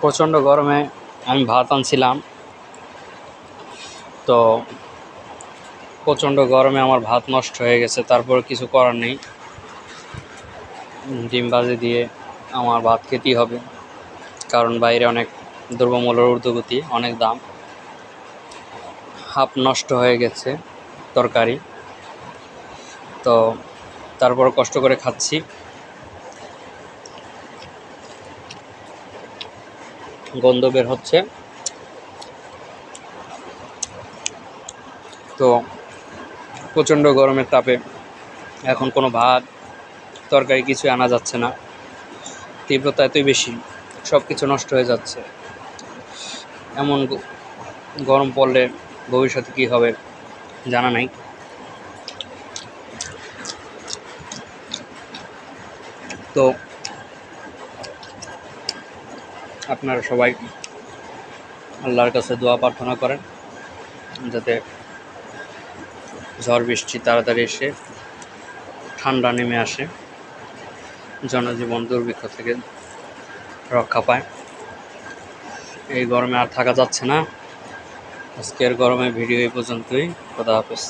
প্রচণ্ড গরমে আমি ভাত আনছিলাম। তো প্রচণ্ড গরমে আমার ভাত নষ্ট হয়ে গেছে, তারপর কিছু করার নেই। ডিম বাজি দিয়ে আমার ভাত খেতেই হবে, কারণ বাইরে অনেক দ্রব্যমূল্যের ঊর্ধ্বগতি, অনেক দাম। হাফ নষ্ট হয়ে গেছে তরকারি। তো তারপর কষ্ট করে খাচ্ছি। গন্ধ বের হচ্ছে। তো প্রচণ্ড গরমের তাপে এখন কোনো ভাত, তরকারি কিছু আনা যাচ্ছে না। তীব্রতা এতই বেশি সব কিছু নষ্ট হয়ে যাচ্ছে। এমন গরম পড়লে ভবিষ্যতে কী হবে জানা নাই। তো আপনারা সবাই আল্লাহর কাছে দোয়া প্রার্থনা করেন, যাতে ঝড় বৃষ্টি তাড়াতাড়ি এসে ঠান্ডা নেমে আসে, জনজীবন দুর্ভিক্ষ থেকে রক্ষা পায়। এই গরমে আর থাকা যাচ্ছে না। আজকের গরমে ভিডিও এই পর্যন্তই। খোদা হাফেজ।